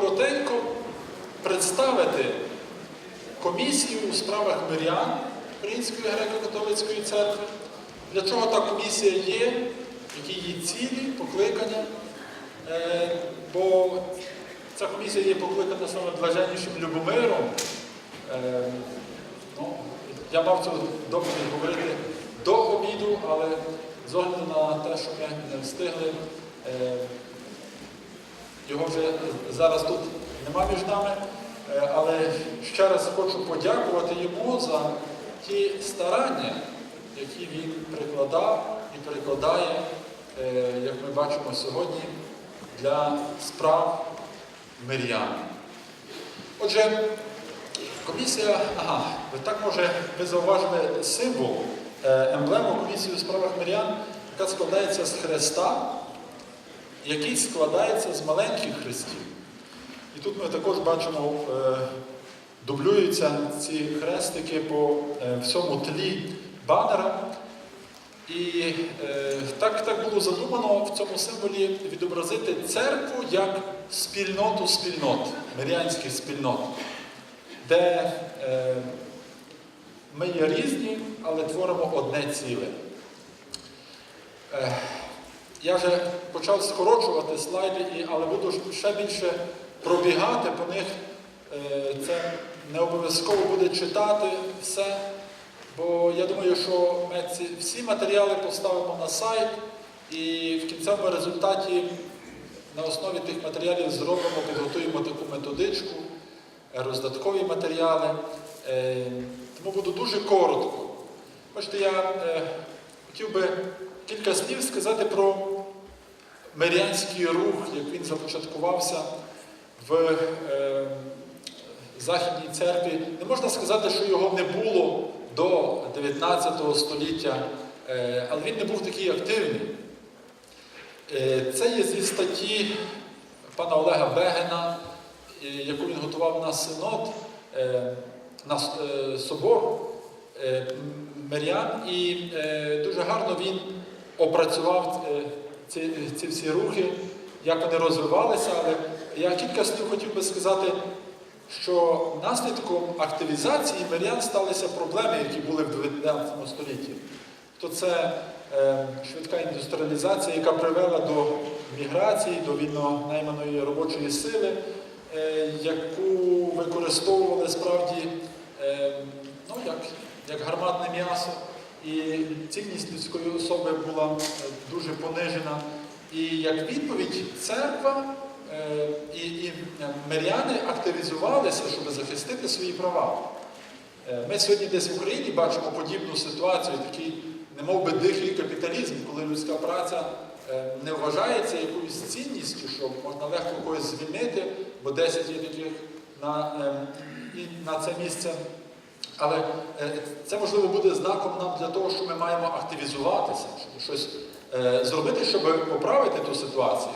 коротенько представити комісію у справах мирян Української греко-католицької церкви. Для чого та комісія є, які її цілі, покликання. Е, бо ця комісія є покликана саме блаженнішим Любомиром. Е, ну, я мав цю доповідь говорити до обіду, але з огляду на те, що ми не встигли, е, його вже зараз тут нема між нами. Е, Але ще раз хочу подякувати йому за ті старання, які він прикладав і прикладає, е, як ми бачимо сьогодні, для справ мирян. Отже, комісія, ага, так може ви зауважили символ, е, емблему комісії у справах мирян, яка складається з хреста, який складається з маленьких хрестів. І тут ми також бачимо, е, дублюються ці хрестики по е, всьому тлі банера. І е, так, так було задумано в цьому символі відобразити церкву як спільноту спільнот, мирянських спільнот, де ми є різні, але творимо одне ціле. Я вже почав скорочувати слайди, але буду ще більше пробігати по них. Е, Це не обов'язково буде читати все, бо я думаю, що ми ці всі матеріали поставимо на сайт і в кінцевому результаті на основі тих матеріалів зробимо, підготуємо таку методичку, е, роздаткові матеріали. Е, Тому буду дуже коротко. Бачите, я хотів би кілька слів сказати про мирянський рух, як він започаткувався в е, Західній церкві. Не можна сказати, що його не було до 19 століття, е, але він не був такий активний. Е, це є зі статті пана Олега Бегена, е, яку він готував на синод, е, на е, собор е, мирян, і е, дуже гарно він опрацював е, ці, ці всі рухи, як вони розвивалися. Але я кілька слів хотів би сказати, що наслідком активізації мирян сталися проблеми, які були в 19 столітті. То це е, швидка індустріалізація, яка привела до міграції, до вільно найманої робочої сили, е, яку використовували справді е, ну, як, як гарматне м'ясо. І цінність людської особи була е, дуже понижена. І як відповідь, церква е, і, і миряни активізувалися, щоб захистити свої права. Е, Ми сьогодні десь в Україні бачимо подібну ситуацію, такий, немов би дихий капіталізм, коли людська праця е, не вважається якоюсь цінністю, що можна легко когось звільнити, бо 10 є таких на, е, на це місце. Але е, це можливо буде знаком нам для того, що ми маємо активізуватися, щоб щось е, зробити, щоб поправити ту ситуацію.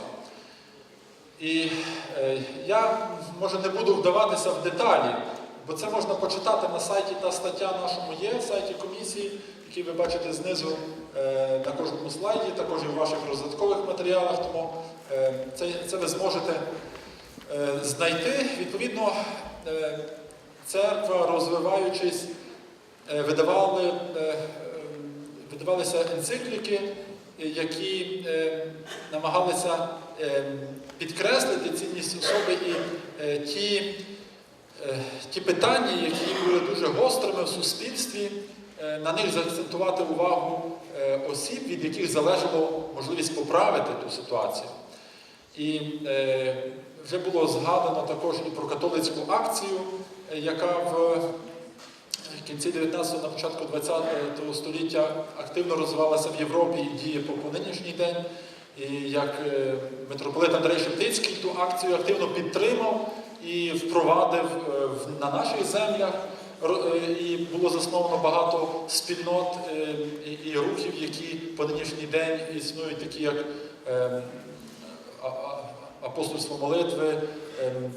І е, я, може, не буду вдаватися в деталі, бо це можна почитати на сайті, та стаття нашому є, сайті комісії, який ви бачите знизу на кожному слайді, також і в ваших розвиткових матеріалах, тому це, це ви зможете знайти. Відповідно, церква, розвиваючись, е, видавали, е, е, видавалися енцикліки, які намагалися підкреслити цінність особи і ті, ті питання, які були дуже гострими в суспільстві, на них заакцентувати увагу осіб, від яких залежало можливість поправити ту ситуацію. І вже було згадано також і про католицьку акцію, е, яка в кінці 19-го, на початку 20-го століття активно розвивалася в Європі і діє по, нинішній день. І як е, митрополит Андрей Шептицький ту акцію активно підтримав і впровадив е, на наших землях. Е, І було засновано багато спільнот е, і, рухів, які по нинішній день існують, такі як е, а- апостольство молитви, ем,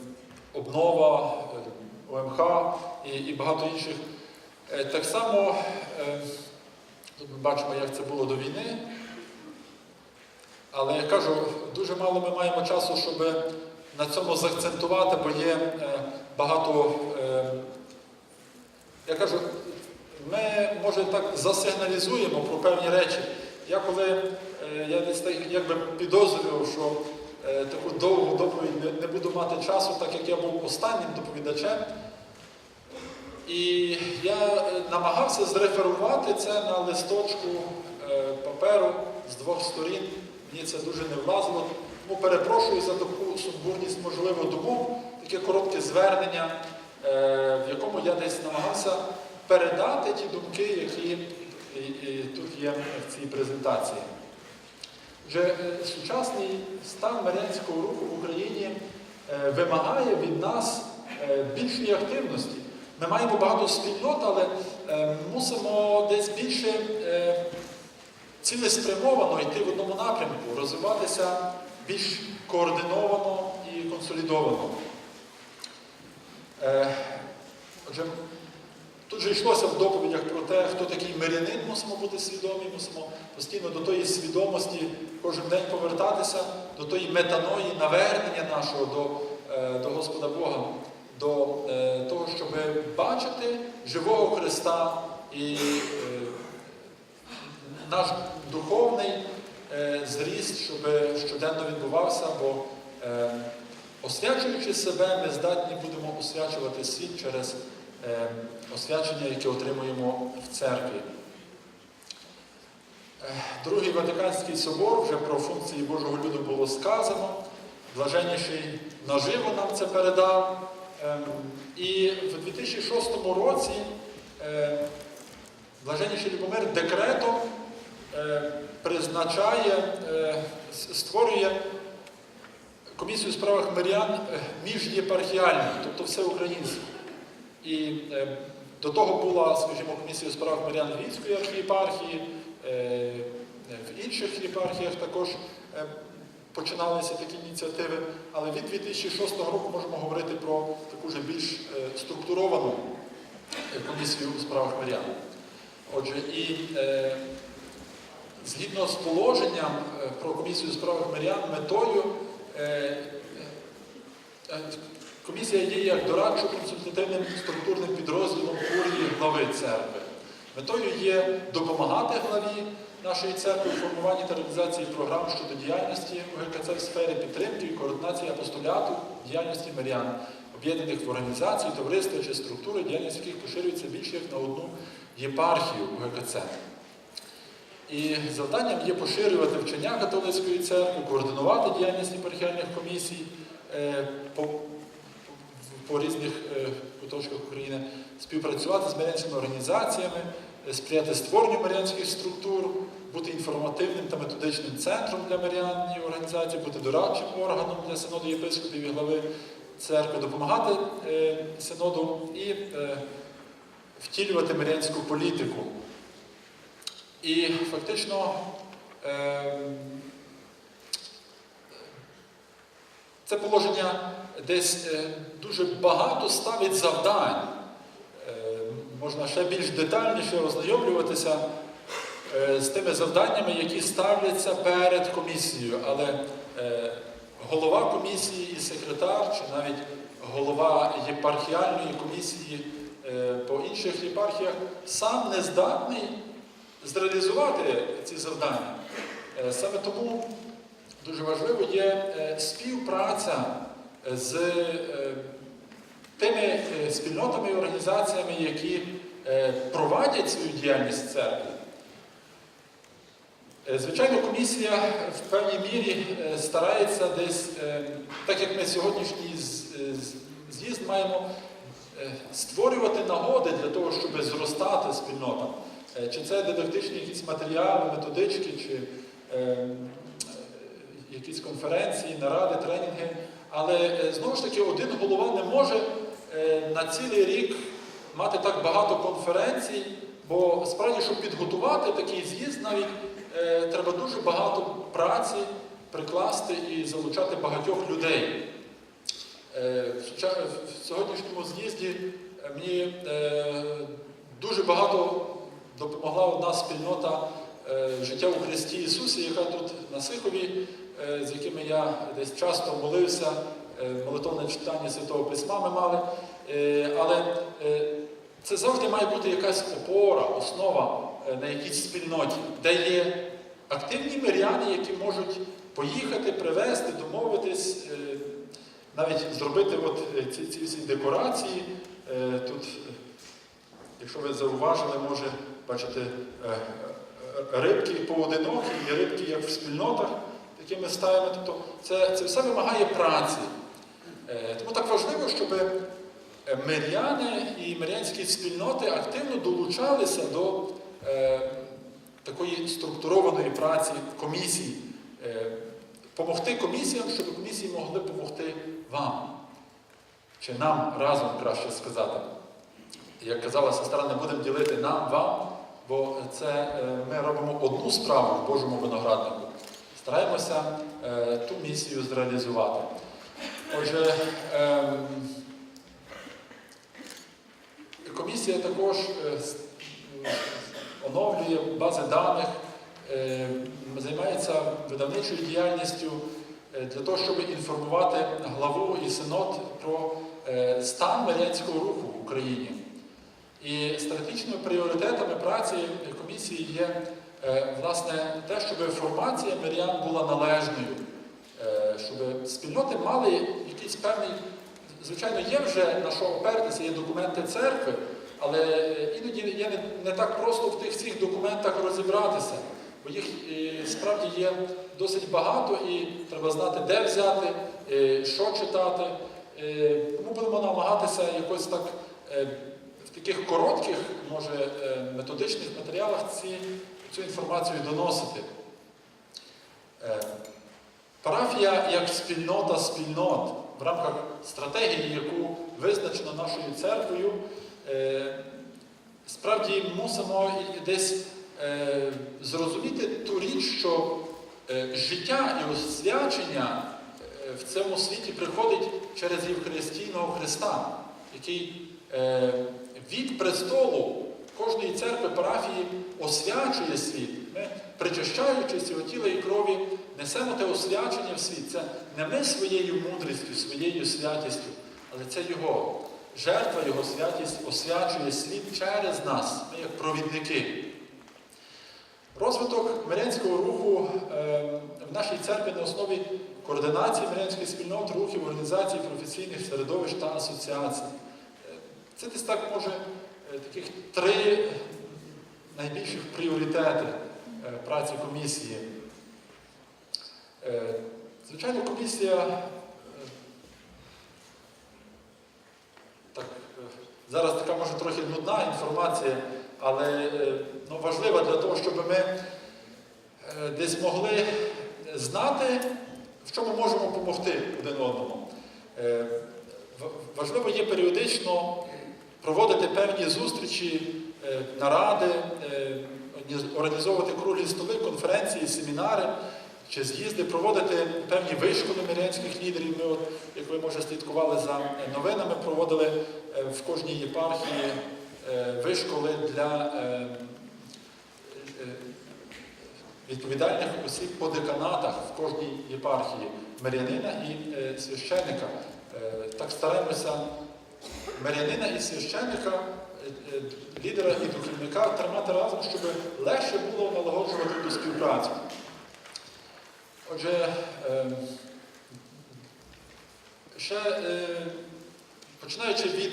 обнова, ем, ОМХ і, багато інших. Е, Так само е, тут ми бачимо, як це було до війни. Але я кажу, дуже мало ми маємо часу, щоб на цьому заакцентувати, бо є е, багато. Я кажу, ми може так засигналізуємо про певні речі. Я коли е, я якби підозрював, що таку довгу доповідь не, буду мати часу, так як я був останнім доповідачем. І я е, намагався зреферувати це на листочку е, паперу з двох сторін. Мені це дуже не влазило. Тому перепрошую за таку сумбурність, можливо, думок, таке коротке звернення, е, в якому я десь намагався передати ті думки, які тут є в цій презентації. Вже е, сучасний стан Маріанського руху в Україні е, вимагає від нас е, більшої активності. Ми маємо багато спільнот, але мусимо десь більше цілеспрямовано йти в одному напрямку, розвиватися більш координовано і консолідовано. Отже, Тут же йшлося в доповідях про те, хто такий мирянин, мусимо бути свідомі, мусимо постійно до тої свідомості кожен день повертатися, до тої метаної, навернення нашого до, е, до Господа Бога, до е, того, щоб бачити живого Христа і е, наш духовний зріст, щоб щоденно відбувався, бо освячуючи себе, ми здатні будемо освячувати світ через освячення, яке отримуємо в церкві. Е, Другий Ватиканський собор вже про функції Божого люду було сказано. Блаженніший наживо нам це передав. Ем, І в 2006 році е, Блаженніший Любомир декретом е, призначає, е, створює комісію у справах мирян е, міжєпархіальну, тобто всеукраїнську. І е, до того була, скажімо, комісія у справах мирян Львівської архієпархії, е, в інших єпархіях також е, починалися такі ініціативи, але від 2006 року можемо говорити про таку вже більш е, структуровану е, комісію у справах мирян. Отже, і е, згідно з положенням е, про комісію у справах мирян, метою е, е, комісія є як дорадчо-консультативним структурним підрозділом курії глави церкви. Метою є допомагати главі нашої церкви у формуванні та реалізації програм щодо діяльності УГКЦ в сфері підтримки і координації апостоляту діяльності мирян, об'єднаних в організації, товариства чи структури, діяльність яких поширюється більше як на одну єпархію УГКЦ. І завданням є поширювати вчення католицької церкви, координувати діяльність єпархіальних комісій е, по, різних е, куточках України, співпрацювати з маріанськими організаціями, е, сприяти створенню маріанських структур, бути інформативним та методичним центром для маріан і організацій, бути дорадчим органом для синоду єпископів і глави церкви, допомагати е, синоду і втілювати маріанську політику. І фактично це положення десь е, дуже багато ставить завдань. Е, Можна ще більш детальніше ознайомлюватися е, з тими завданнями, які ставляться перед комісією. Але голова комісії і секретар, чи навіть голова єпархіальної комісії по інших єпархіях сам не здатний зреалізувати ці завдання. Саме тому дуже важливо є співпраця з е, тими е, спільнотами і організаціями, які е, провадять свою діяльність. Е, Звичайно, комісія в певній мірі старається десь, так як ми сьогоднішній з'їзд маємо створювати нагоди для того, щоб зростати спільнотам. Чи це дидактичні якісь матеріали, методички, чи якісь конференції, наради, тренінги. Але е, знову ж таки, один голова не може е, на цілий рік мати так багато конференцій, бо справді, щоб підготувати такий з'їзд, навіть е, треба дуже багато праці прикласти і залучати багатьох людей. В сьогоднішньому з'їзді мені дуже багато допомогла одна спільнота життя у Христі Ісусі, яка тут на Сихові, з якими я десь часто молився е, молитовне читання Святого Письма ми мали. Е, Але е, це завжди має бути якась опора, основа е, на якійсь спільноті, де є активні миряни, які можуть поїхати, привезти, домовитись, е, навіть зробити от е, ці, ці всі декорації. Е, Тут, е, якщо ви зауважили, може бачите е, е, рибки поодинокі і рибки як в спільнотах, які ми ставимо. Тобто це, це все вимагає праці. Е, Тому так важливо, щоб е, миряни і мирянські спільноти активно долучалися до е, такої структурованої праці комісій. Е, Помогти комісіям, щоб комісії могли допомогти вам. Чи нам разом краще сказати. Як казала сестра, не будемо ділити нам, вам, бо це ми робимо одну справу в Божому винограднику. Стараємося е, ту місію зреалізувати. Отже, ем, комісія також е, е, оновлює бази даних, е, займається видавничою діяльністю е, для того, щоб інформувати главу і синод про е, стан мирянського руху в Україні. І стратегічними пріоритетами праці комісії є е, власне те, щоб формація мирян була належною, е, щоб спільноти мали якийсь певний, звичайно, є вже на що опертися, є документи церкви, але е, іноді є не, так просто в тих всіх документах розібратися, бо їх е, справді є досить багато і треба знати, де взяти, е, що читати. Е, Тому будемо намагатися якось так е, в таких коротких, може, е, методичних матеріалах ці, цю інформацію доносити. Е, Парафія як спільнота спільнот в рамках стратегії, яку визначено нашою церквою, е, справді мусимо десь е, зрозуміти ту річ, що життя і освячення в цьому світі приходить через Євхаристійного Христа, який від престолу кожної церкви парафії освячує світ. Ми, причащаючись його тіла і крові, несемо те освячення в світ. Це не ми своєю мудрістю, своєю святістю, але це Його. Жертва Його святість освячує світ через нас, ми як провідники. Розвиток мирянського руху е, в нашій церкві на основі координації мирянських спільнот, рухів, організацій, професійних середовищ та асоціацій. Е, Це десь так може таких три найбільших пріоритети е, праці комісії. Е, Звичайно, комісія е, так, е, зараз така може трохи нудна інформація, але е, ну, важлива для того, щоб ми е, десь могли знати, в чому можемо допомогти один одному. Е, Важливо є періодично проводити певні зустрічі, е, наради, е, організовувати круглі столи, конференції, семінари чи з'їзди, проводити певні вишколи мирянських лідерів. Ми, от, як ви може слідкували за новинами, проводили е, в кожній єпархії вишколи для відповідальних осіб по деканатах в кожній єпархії мирянина і священника. Е, Так стараємося мирянина і священника, е, е, лідера і духовника тримати разом, щоб легше було налагоджувати ту співпрацю. Отже, е, ще е, починаючи від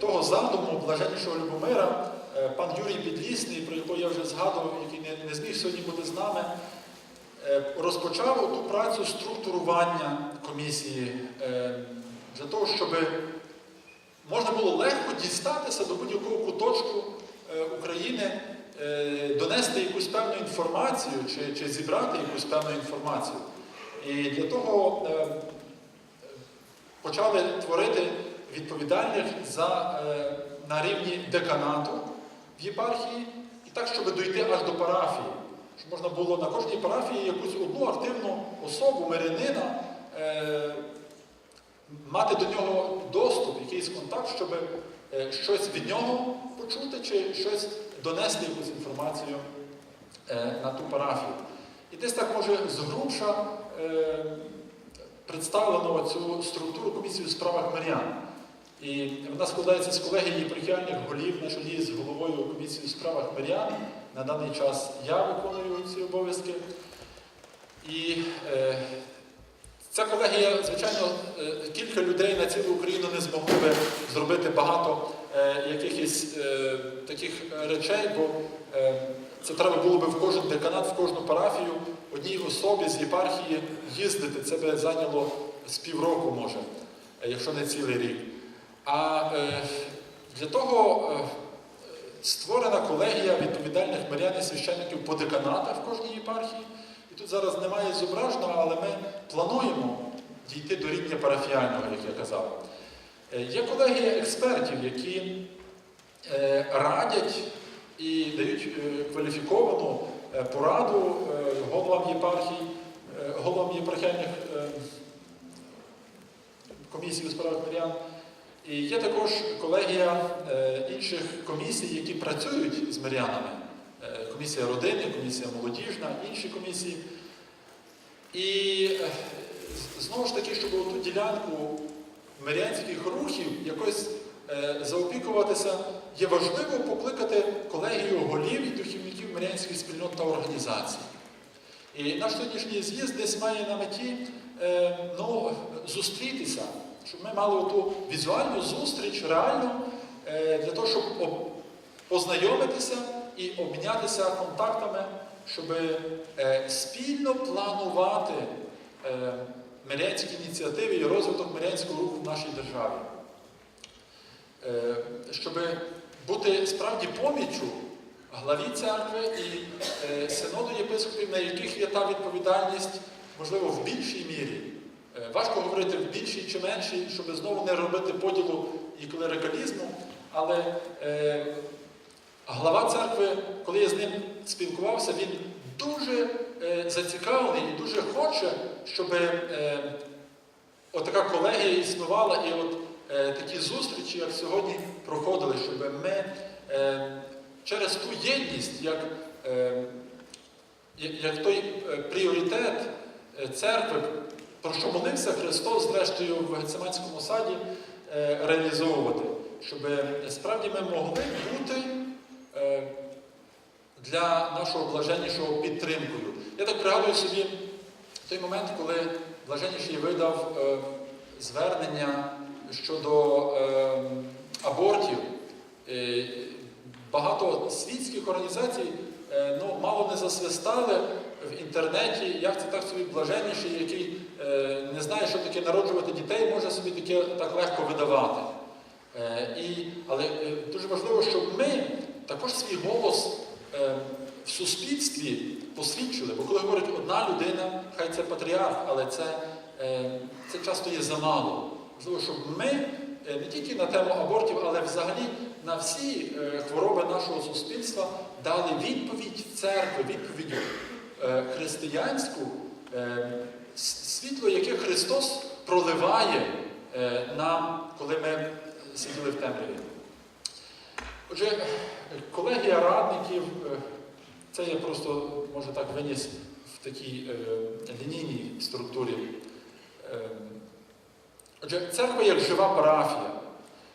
того задуму блаженнішого Любомира, пан Юрій Підлісний, про якого я вже згадував, який не, зміг сьогодні бути з нами, розпочав ту працю структурування комісії е, для того, щоб можна було легко дістатися до будь-якого куточку е, України, е, донести якусь певну інформацію чи, чи зібрати якусь певну інформацію. І для того е, почали творити відповідальних за, на рівні деканату в єпархії, і так, щоб дойти аж до парафії. Щоб можна було на кожній парафії якусь одну активну особу, мирянина, мати до нього доступ, якийсь контакт, щоб е, щось від нього почути чи щось донести якусь інформацію е, на ту парафію. І десь так може згрубша е, представлено цю структуру комісії у справах мирян. І вона складається з колегії єпархіальних голів на чолі з головою комісії у справах мирян. На даний час я виконую ці обов'язки. І ця колегія, звичайно, е, кілька людей на цілу Україну не змогли би зробити багато е, якихось е, таких речей, бо це треба було би в кожен деканат, в кожну парафію одній особі з єпархії їздити. Це би зайняло з півроку, може, якщо не цілий рік. А для того створена колегія відповідальних мирян і священників по деканатах в кожній єпархії. Тут зараз немає зображеного, але ми плануємо дійти до рівня парафіального, як я казав. Е, Є колегія експертів, які е, радять і дають е, кваліфіковану пораду головам єпархій, головам єпархіальних комісій у справах мирян. І є також колегія інших комісій, які працюють з мирянами. Е, Комісія родини, комісія молодіжна, інші комісії. І е, знову ж таки, щоб ту ділянку мирянських рухів якось е, заопікуватися, є важливо покликати колегію голів і духівників мирянських спільнот та організацій. І наш сьогоднішній з'їзд десь має на меті ну, зустрітися, щоб ми мали ту візуальну зустріч реально е, для того, щоб познайомитися і обмінятися контактами, щоб е, спільно планувати е, мирянські ініціативи і розвиток мирянського руху в нашій державі. Е, щоб бути справді поміччю главі церкви і синоду єпископів, на яких є та відповідальність, можливо, в більшій мірі. Важко говорити в більшій чи меншій, щоб знову не робити поділу і клерикалізму, але глава церкви, коли я з ним спілкувався, він дуже е, зацікавлений і дуже хоче, щоб е, отака колегія існувала і от е, такі зустрічі, як сьогодні, проходили, щоб ми е, через ту єдність, як, е, як, той е, пріоритет е, церкви, про що молився Христос, зрештою, в Гециманському саді, е, реалізовувати, щоб е, справді ми могли бути для нашого блаженнішого підтримкою. Я так пригадую собі той момент, коли блаженніший видав е, звернення щодо е, абортів. Е, багато світських організацій е, ну, мало не засвистали в інтернеті, як це так собі блаженніший, який е, не знає, що таке народжувати дітей, може собі таке так легко видавати. Е, і, але е, дуже важливо, щоб ми також свій голос в суспільстві посвідчили. Бо коли говорить одна людина, хай це патріарх, але це, е, це часто є замало. Важливо, щоб ми е, не тільки на тему абортів, але взагалі на всі е, хвороби нашого суспільства дали відповідь церкви, відповідь е, християнську, е, світло, яке Христос проливає е, нам, коли ми сиділи в темряві. Отже, колегія радників, е, це я просто, може так, виніс в такій е, лінійній структурі. Е, Отже, церква як жива парафія,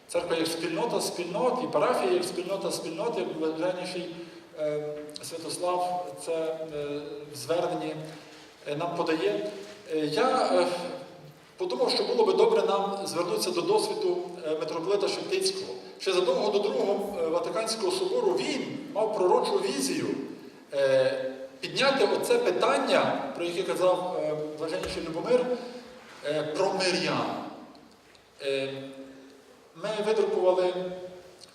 церква як спільнота спільнот, і парафія як спільнота спільнот, як блаженніший е, Святослав це е, в зверненні е, нам подає. Е, Я е, подумав, що було би добре нам звернутися до досвіду е, митрополита Шептицького. Ще задовго до Другого е, Ватиканського собору він мав пророчу візію е, підняти оце питання, про яке казав е, блаженніший Любомир, про мирян. Ми видрукували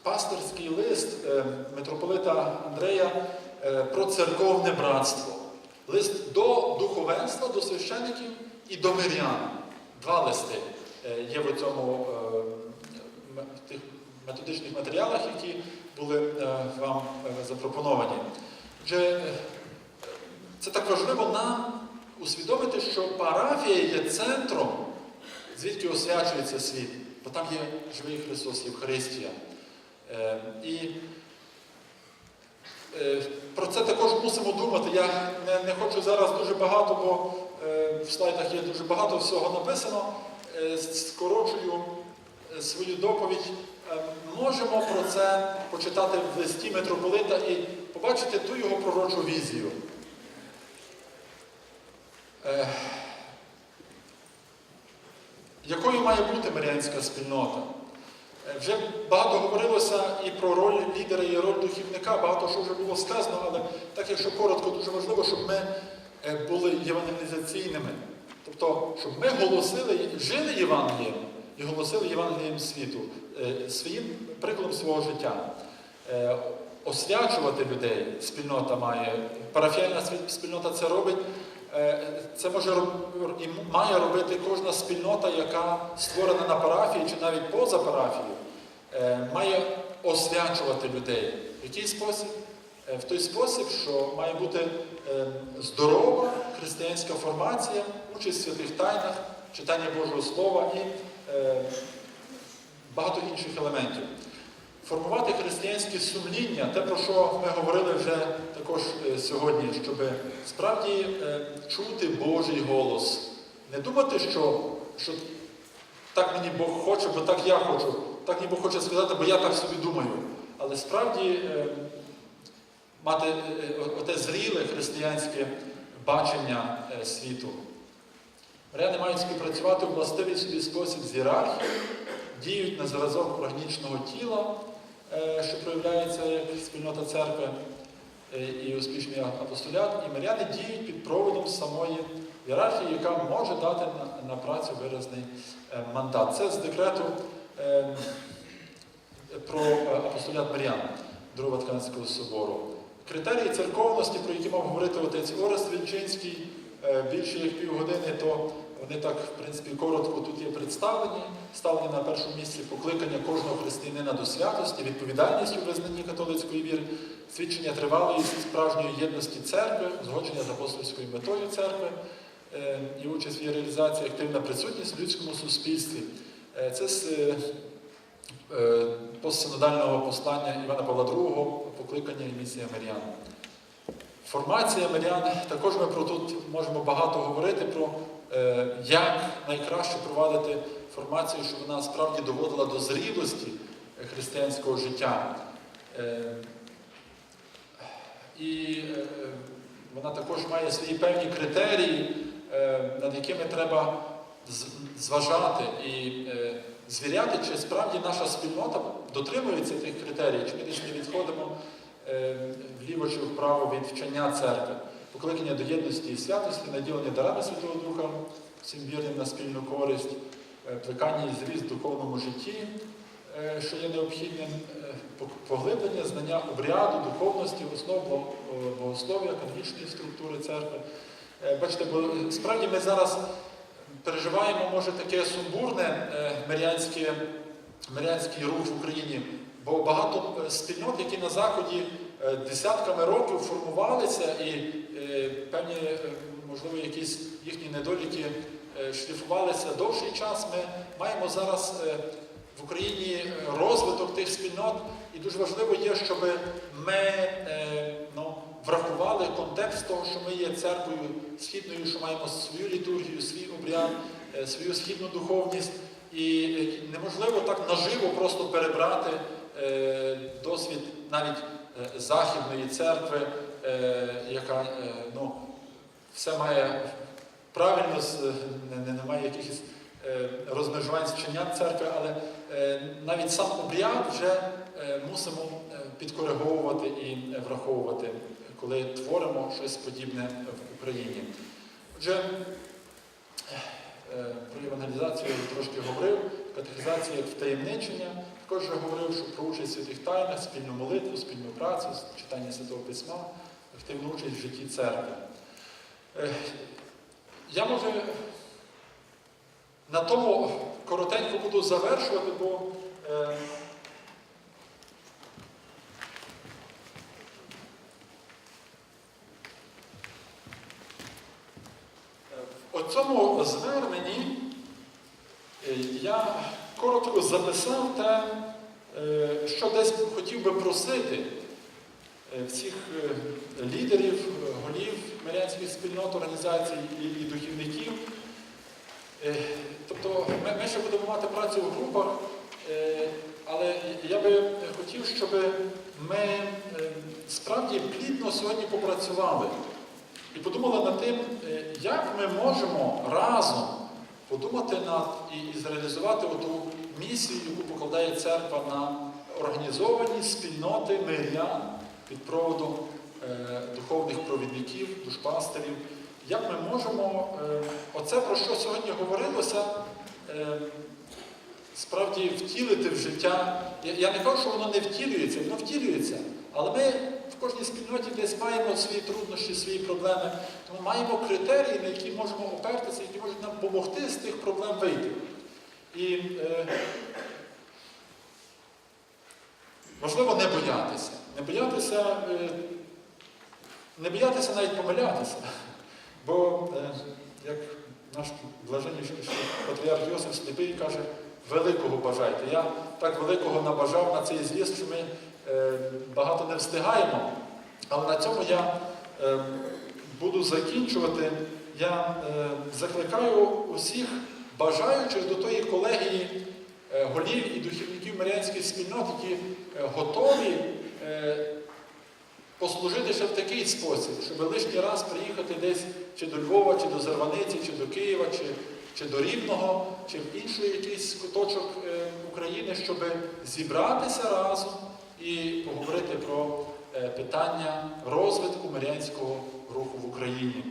пасторський лист митрополита Андрея про церковне братство. Лист до духовенства, до священиків і до мирян. Два листи є в цьому в тих методичних матеріалах, які були е, вам е, запропоновані. Отже, е, це так важливо нам усвідомити, що парафія є центром, звідки освячується світ, бо там є живий Христос, Євхаристія. І про це також мусимо думати. Я не, не хочу зараз дуже багато, бо в слайдах є дуже багато всього написано. Скорочую свою доповідь. Е, Можемо про це почитати в листі митрополита і побачити ту його пророчу візію. Е, Якою має бути Маріанська спільнота? Е, Вже багато говорилося і про роль лідера, і роль духівника, багато що вже було сказано, але так, якщо коротко, дуже важливо, щоб ми е, були євангелізаційними. Тобто, щоб ми голосили, жили Євангелієм і голосили Євангелієм світу, е, своїм прикладом свого життя. Е, Освячувати людей спільнота має, парафіальна спільнота це робить. Е, Це може і має робити кожна спільнота, яка створена на парафії чи навіть поза парафією, має освячувати людей. В який спосіб? В той спосіб, що має бути здорова християнська формація, участь в святих тайнах, читання Божого Слова і багато інших елементів. Формувати християнське сумління, те, про що ми говорили вже також е, сьогодні, щоб справді е, чути Божий голос. Не думати, що, що так мені Бог хоче, бо так я хочу, так мені Бог хоче сказати, бо я так собі думаю. Але справді е, мати е, оте зріле християнське бачення е, світу. Маріани мають співпрацювати у властивий собі спосіб з ієрархією, діють на зразок органічного тіла, е, що проявляється як спільнота церкви е, і успішний апостолят, і маряни діють під проводом самої ієрархії, яка може дати на, на працю виразний е, мандат. Це з декрету про апостолят Маріан Другого Ватиканського собору. Критерії церковності, про які мав говорити отець Орест Вільчинський, е, більше як півгодини, то вони так, в принципі, коротко тут є представлені. Ставлені на першому місці покликання кожного християнина до святості, відповідальність у визнанні католицької віри, свідчення тривалої справжньої єдності церкви, узгодження з апостольською метою церкви е, і участь в її реалізації, активна присутність в людському суспільстві. Е, Це з е, е, постсинодального послання Івана Павла II, покликання і місія Маріан. Формація Маріан, також ми про тут можемо багато говорити про е, як найкраще провадити формацію, щоб вона справді доводила до зрілості е, християнського життя. Е, і вона також має свої певні критерії, над якими треба зважати і звіряти, чи справді наша спільнота дотримується тих критеріїв, чи ми десь не відходимо вліво чи вправо від вчення церкви, покликання до єдності і святості, наділення дарами Святого Духа, всім вірним на спільну користь, е, плекання і зріст в духовному житті, е, що є необхідним, е, поглиблення знання обряду, духовності, основ е, богослов'я, канонічної структури церкви. Е, Бачите, бо справді ми зараз переживаємо, може, таке сумбурне е, мирянське, мирянський рух в Україні, бо багато е, спільнот, які на Заході е, десятками років формувалися і е, певні, можливо, якісь їхні недоліки шліфувалися довший час, ми маємо зараз в Україні розвиток тих спільнот, і дуже важливо є, щоб ми ну, врахували контекст того, що ми є церквою східною, що маємо свою літургію, свій обряд, свою східну духовність. І неможливо так наживо просто перебрати досвід навіть е, західної церкви, е, яка е, ну, все має правильно, не, не- немає якихось е, розмежувань з церкви, але е, навіть сам обряд вже е, мусимо е, підкориговувати і е, враховувати, коли творимо щось подібне в Україні. Отже, е, про евангелізацію я трошки говорив, катехізацію як втаємничення. Також вже говорив, що про участь в святих тайнах, спільну молитву, спільну працю, читання Святого Письма, активну участь в житті церкви. Е, Я може на тому коротенько буду завершувати, бо е, в оцьому зверненні е, я коротко записав те, е, що десь хотів би просити е, всіх лідерів, голів мирянських спільнот, організацій і, духівників. Тобто ми, ще будемо мати працю в групах, але я би хотів, щоб ми справді плідно сьогодні попрацювали і подумали над тим, е, як ми можемо разом подумати над і, і зреалізувати ту місію, яку покладає церква на організовані спільноти мирян під проводом е, духовних провідників, душпастерів. Як ми можемо е, оце, про що сьогодні говорилося, е, справді втілити в життя. Я, я не кажу, що воно не втілюється, воно втілюється. Але ми в кожній спільноті десь маємо свої труднощі, свої проблеми. Тому маємо критерії, на які можемо опертися, які можуть нам допомогти з тих проблем вийти. І е, важливо не боятися. Не боятися, е, не боятися навіть помилятися. Бо, е, як наш блаженніший патріарх Йосиф Сліпий каже, великого бажайте. Я так великого набажав на цей з'їзд, що ми багато не встигаємо. Але на цьому я е, буду закінчувати. Я е, закликаю усіх бажаючих до тої колегії е, голів і духівників Маріанських спільнот, які е, готові е, послужити ще в такий спосіб, щоб лишній раз приїхати десь чи до Львова, чи до Зарваниці, чи до Києва, чи, чи до Рівного, чи в інший якийсь куточок е, України, щоб зібратися разом і поговорити про е, питання розвитку мирянського руху в Україні.